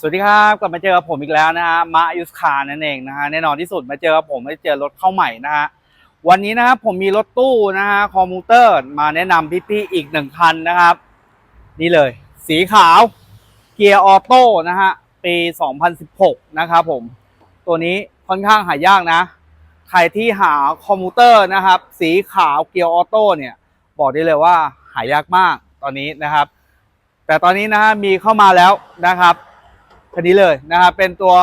สวัสดีครับกลับมาเจอกับผมอีกแล้วนะฮะมายุสคานั่นเองนะฮะแน่นอนที่สุดมาเจอกับผมไม่เจอรถเข้าใหม่นะฮะวันนี้นะครับผมมีรถตู้นะฮะคอมมูเตอร์มาแนะนำพี่ๆอีกหนึ่งคันนะครับ นี่เลย สีขาวเกียร์ออโต้นะฮะปี 2016 นะครับผม ตัวนี้ค่อนข้างหายากนะใครที่หาคอมมูเตอร์นะครับ สีขาวเกียร์ออโต้เนี่ย บอกได้เลยว่าหายากมากตอนนี้นะครับ แต่ตอนนี้นะฮะมีเข้ามาแล้วนะครับ คันนี้เลยนะครับเป็นตัว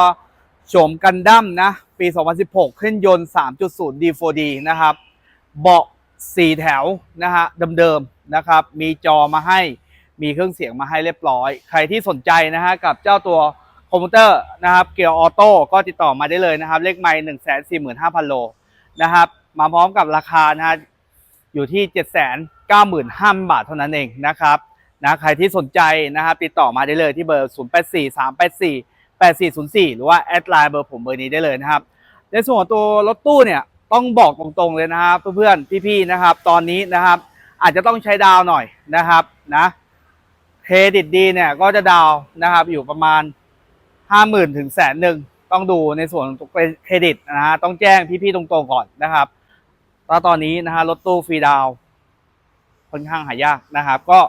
โฉมกันดั้มนะ ปี 2016ขึ้นยนต์ 3.0 D4D นะครับ เบาะ 4 แถวนะฮะเดิมๆนะครับ มีจอมาให้ มีเครื่องเสียงมาให้เรียบร้อย ใครที่สนใจนะฮะกับเจ้าตัวคอมพิวเตอร์นะครับ เกียร์ออโต้ก็ติดต่อมาได้เลยนะครับ เลขไมล์ 145,000 โลนะครับ มาพร้อมกับราคานะฮะอยู่ที่ 795,000 บาทเท่านั้นเองนะครับ นะใครที่สนใจนะครับติดต่อมาได้เลยที่เบอร์ 0 8 4 3 8 4 8 4 0 4 หรือว่าแอดไลน์เบอร์ผมเบอร์นี้ได้เลยนะครับ ในส่วนของตัวรถตู้เนี่ยต้องบอกตรงๆเลยนะครับเพื่อนๆพี่ๆนะครับ ตอนนี้นะครับ อาจจะต้องใช้ดาวหน่อยนะครับนะเครดิตดีเนี่ยก็จะดาวนะครับอยู่ประมาณ 50,000ถึงแสนหนึ่งต้องดูในส่วนเครดิตนะฮะต้องแจ้งพี่ๆตรงๆก่อนนะครับแล้วตอนนี้นะฮะรถตู้ฟรีดาวค่อนข้างหายากนะครับ ก็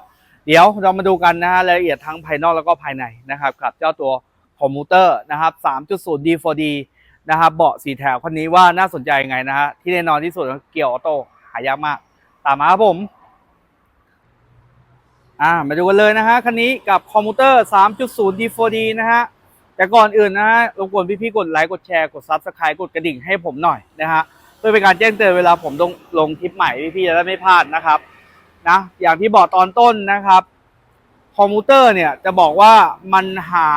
เดี๋ยวเรามาดูกันนะฮะรายละเอียดทั้งภายนอกแล้วก็ภายในนะครับกับเจ้าตัวคอมมูเตอร์นะครับ 3.0 D4D นะครับเบาะสีแถวคันนี้ว่าน่าสนใจยังไงนะฮะที่แน่นอนที่สุดเกียร์ออโต้หายากมาก ตามมาครับผมอ่ามาดูกันเลยนะฮะคันนี้กับคอมมูเตอร์ 3.0 D4D นะฮะแต่ก่อนอื่นนะฮะรบกวนพี่ๆกดไลค์กดแชร์กด Subscribe กดกระดิ่งให้ผมหน่อยนะฮะเพื่อเป็นการแจ้งเตือนเวลาผมลงลงคลิปใหม่พี่ๆจะได้ไม่พลาดนะครับ นะอย่างที่บอกตอนต้นนะครับ คอมพิวเตอร์เนี่ยจะบอกว่ามันหา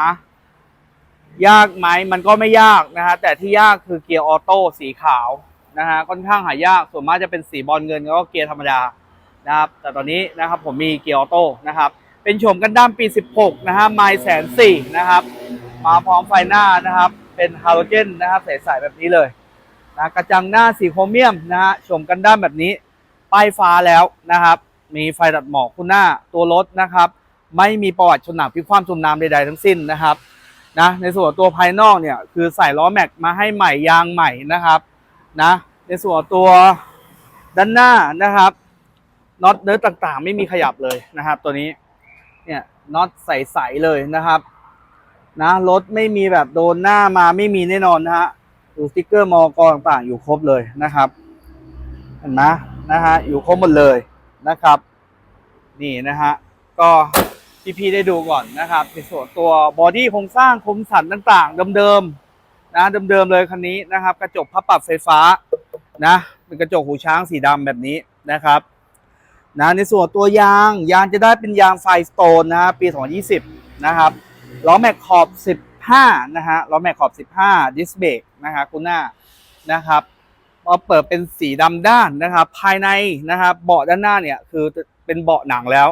ยากไหมมันก็ไม่ยากนะฮะแต่ที่ยากคือเกียร์ออโต้สีขาวนะฮะค่อนข้างหายากส่วนมากจะเป็นสีบอลเงินแล้วก็เกียร์ธรรมดานะครับแต่ตอนนี้นะครับผมมีเกียร์ออโต้นะครับเป็นโฉมกันดั้มปี 16 นะฮะไมล์แสนสี่นะครับ มาพร้อมไฟหน้านะครับ เป็นฮาโลเจนนะครับใสๆแบบนี้เลยนะกระจังหน้าสีโครเมียมนะฮะโฉมกันดั้มแบบนี้ป้ายฟ้าแล้วนะครับ มีไฟตัดหมอกคุณหน้าตัวรถนะครับ ไม่มีประวัติชนหนักพิกคว่ำจมน้ำใดๆทั้งสิ้นนะครับนะในส่วนตัวภายนอกเนี่ยคือใส่ล้อแม็กมาให้ใหม่ยางใหม่นะครับนะในส่วนตัวด้านหน้านะครับน็อตเนื้อต่างๆ ไม่มีขยับเลยนะครับ ตัวนี้เนี่ยน็อตใสๆเลยนะครับนะรถไม่มีแบบโดนหน้ามาไม่มีแน่นอนนะฮะดูสติ๊กเกอร์มอกอต่างๆ อยู่ครบเลยนะครับเห็นไหมนะฮะอยู่ครบหมดเลย นะครับ นี่นะฮะก็พี่ๆได้ดูก่อนนะครับในส่วนตัวบอดี้โครงสร้างคมสันต่างๆเดิมๆนะเดิมๆเลยคันนี้นะครับ กระจกพับปรับไฟฟ้านะเป็นกระจกหูช้างสีดำแบบนี้นะครับนะในส่วนตัวยางยางจะได้เป็นยางไฟสโตนนะฮะปี 2020 นะครับล้อแม็กขอบ 15 นะฮะล้อแม็กขอบ 15 ดิสเบรกนะฮะคุณหน้านะครับ พอเปิดเป็นสีดำด้านนะครับ ภายในนะครับเบาะด้านหน้าเนี่ยคือเป็นเบาะหนังแล้ว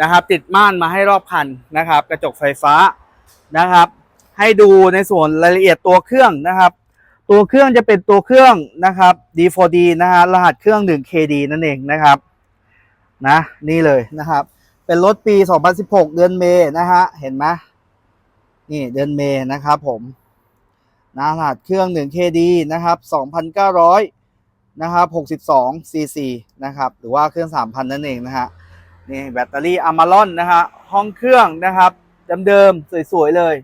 นะครับ ติดม่านมาให้รอบคันนะครับ กระจกไฟฟ้านะครับ ให้ดูในส่วนรายละเอียดตัวเครื่องนะครับ ตัวเครื่องจะเป็นตัวเครื่องนะครับ D4D นะฮะรหัสเครื่อง 1KD นั่นเองนะครับนะนี่เลยนะครับ เป็นรถปี 2016 เดือนเมษนะฮะเห็นไหมนี่เดือนเมษนะครับผม นะรหัสเครื่อง 1KD นะครับ 2,900 นะครับ 62 cc นะครับ หรือว่าเครื่อง 3,000 นั่นเองนะฮะ นี่แบตเตอรี่อามารอนนะฮะ ห้องเครื่องนะครับเดิมๆสวยๆเลย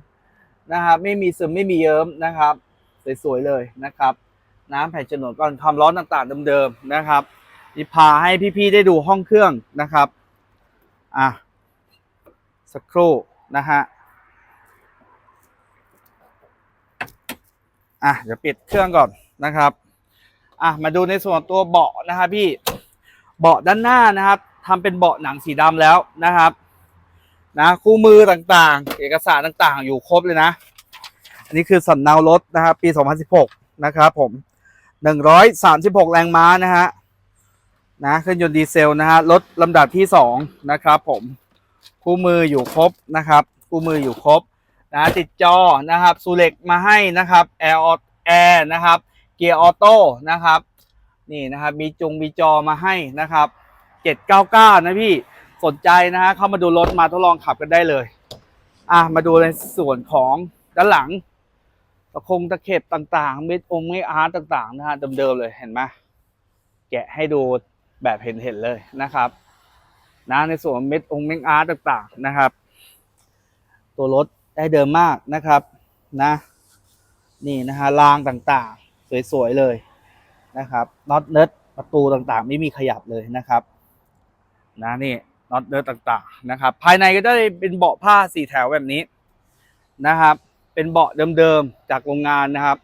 นะครับ ไม่มีซึมไม่มีเยิ้มนะครับ สวยๆเลยนะครับ น้ำแผ่นฉนวนก้อนความร้อนต่างๆเดิมๆนะครับนี่พาให้พี่ๆได้ดูห้องเครื่องนะครับ อะ สักครู่นะฮะ อะเดี๋ยวปิดเครื่องก่อนนะครับอะมาดูในส่วนตัวเบาะนะครับพี่เบาะด้านหน้านะครับทำเป็นเบาะหนังสีดำแล้วนะครับนะคู่มือต่างๆ เอกสารต่างๆ อยู่ครบเลยนะ อันนี้คือสำเนารถนะครับปี 2016 นะครับผม 136 แรงม้านะฮะนะเครื่องยนต์ดีเซลนะฮะรถลำดับที่ 2 นะครับผม คู่มืออยู่ครบนะครับ คู่มืออยู่ครบ นะติดจอนะครับซูเล็กมาให้นะครับแอร์แอร์นะครับเกียร์ออโต้นะครับนี่นะครับมีจงมีจอมาให้นะครับ799 นะพี่สนใจนะฮะเข้ามาดูรถมาทดลองขับกันได้เลย อะมาดูในส่วนของด้านหลังตะคงตะเข็บต่างๆ เม็ดองเม็ดอาร์ตต่างๆนะฮะเดิมๆเลยเห็นไหมแกะให้ดูแบบเห็นๆเลยนะครับนะในส่วนเม็ดองเม็ดอาร์ตต่างๆนะครับ ตัวรถ ได้เดิมมากนะครับนะ นี่นะฮะรางต่างๆ สวยๆเลยนะครับน็อตเนิร์ดประตูต่างๆ ไม่มีขยับเลยนะครับนะนี่น็อตเนิร์ดต่างๆนะครับ ภายในก็ได้เป็นเบาะผ้าสี่แถวแบบนี้นะครับ เป็นเบาะเดิมๆจากโรงงานนะครับ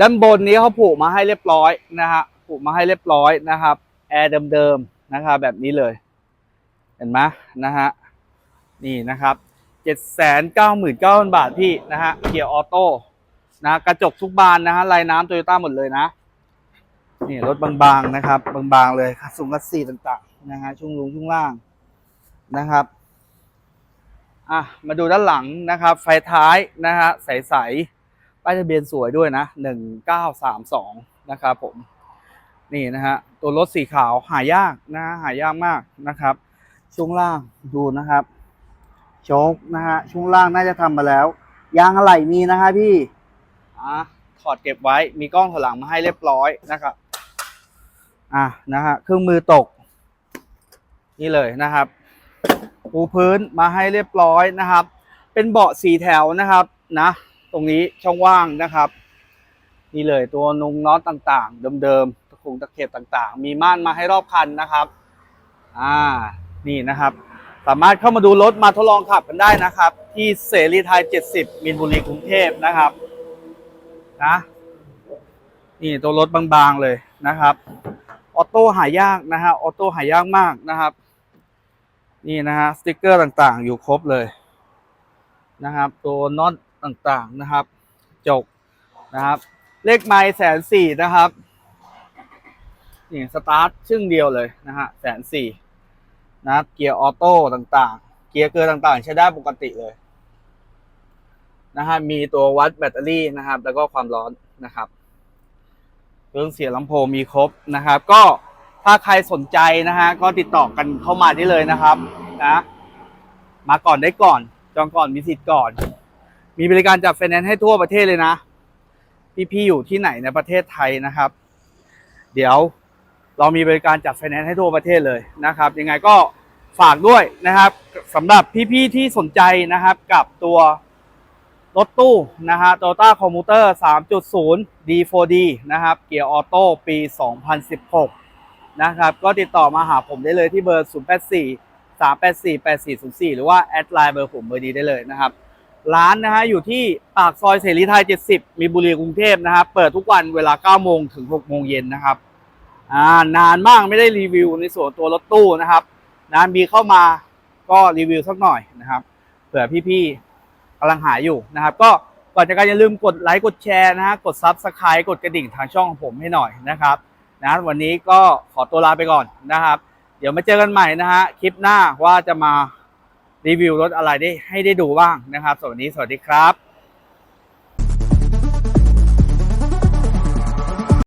ด้านบนนี้เขาผูกมาให้เรียบร้อยนะฮะผูกมาให้เรียบร้อยนะครับแอร์เดิมๆนะครับแบบนี้เลย เห็นไหมนะฮะนี่นะครับ เจ็ดแสนเก้าหมื่นเก้าพันบาทพี่นะฮะเกียร์ออโต้นะกระจกทุกบานนะฮะลายน้ำโตโยต้าหมดเลยนะนี่รถบางๆนะครับ บางๆเลยคัสซุงคัสซีต่างๆนะฮะช่วงลุงช่วงล่างนะครับอะมาดูด้านหลังนะครับ ไฟท้ายนะฮะใสๆป้ายทะเบียนสวยด้วยนะหนึ่งเก้าสามสองนะครับผมนี่นะฮะตัวรถสีขาวหายากนะฮะหายากมากนะครับ ช่วงล่างดูนะครับ โชคนะฮะช่วงล่างน่าจะทำมาแล้ว ยางอะไหล่มีนะฮะพี่อะถอดเก็บไว้มีกล้องถอยหลังมาให้เรียบร้อยนะครับอะนะฮะเครื่องมือตก นี่เลยนะครับปูพื้นมาให้เรียบร้อยนะครับ เป็นเบาะสีแถวนะครับนะ ตรงนี้ช่องว่างนะครับ นี่เลยตัวนุงน็อตต่างๆ เดิมๆตะคุงตะเข็บต่างๆ มีม่านมาให้รอบคันนะครับ อ่านี่นะครับ สามารถเข้ามาดูรถมาทดลองขับกันได้นะครับ ที่เสรีไทย 70 มินบุรีกรุงเทพนะครับนะนี่ตัวรถบางๆเลยนะครับออโต้หายากนะฮะออโต้หายากมากนะครับ นี่นะฮะสติกเกอร์ต่างๆ อยู่ครบเลยนะครับ ตัวน็อตต่างๆนะครับ จกนะครับ เลขไม้แสนสี่นะครับนี่สตาร์ทชึ่งเดียวเลยนะฮะแสนสี่ นะครับเกียร์ออโต้ต่างๆ เกียร์เกอร์ต่างๆ ใช้ได้ปกติเลยนะฮะมีตัววัดแบตเตอรี่นะครับ แล้วก็ความร้อนนะครับเครื่องเสียงลำโพงมีครบนะครับ ก็ถ้าใครสนใจนะฮะก็ติดต่อกันเข้ามาได้เลยนะครับนะมาก่อนได้ก่อนจองก่อนมีสิทธิ์ก่อน มีบริการจัดไฟแนนซ์ให้ทั่วประเทศเลยนะ พี่ๆอยู่ที่ไหนในประเทศไทยนะครับ เดี๋ยว เรามีบริการจัดไฟแนนซ์ให้ทั่วประเทศเลยนะครับยังไงก็ฝากด้วยนะครับสำหรับพี่ๆที่สนใจนะครับกับตัวรถตู้นะฮะ Toyota Commuter 3.0 D4D นะครับ เกียร์ออโต้ปี 2016 นะครับ ก็ติดต่อมาหาผมได้เลยที่เบอร์ 084 384 8404 หรือว่าแอดไลน์เบอร์ผมเบอร์ดีได้เลยนะครับ ร้านนะฮะอยู่ที่ปากซอยเสรีไทย 70 มีบุรีกรุงเทพนะครับ เปิดทุกวันเวลา 9 โมงถึง 6 โมงเย็นนะครับ อ่านานมากไม่ได้รีวิวในส่วนตัวรถตู้นะครับนานมีเข้ามาก็รีวิวสักหน่อยนะครับ เผื่อพี่ๆกำลังหาอยู่นะครับ ก็ก่อนจากการอย่าลืมกดไลค์กดแชร์นะฮะกดซับสไครต์กดกระดิ่งทางช่องของผมให้หน่อยนะครับนะวันนี้ก็ขอตัวลาไปก่อนนะครับ เดี๋ยวมาเจอกันใหม่นะฮะคลิปหน้าว่าจะมารีวิวรถอะไรได้ให้ได้ดูบ้างนะครับสวัสดีสวัสดีครับ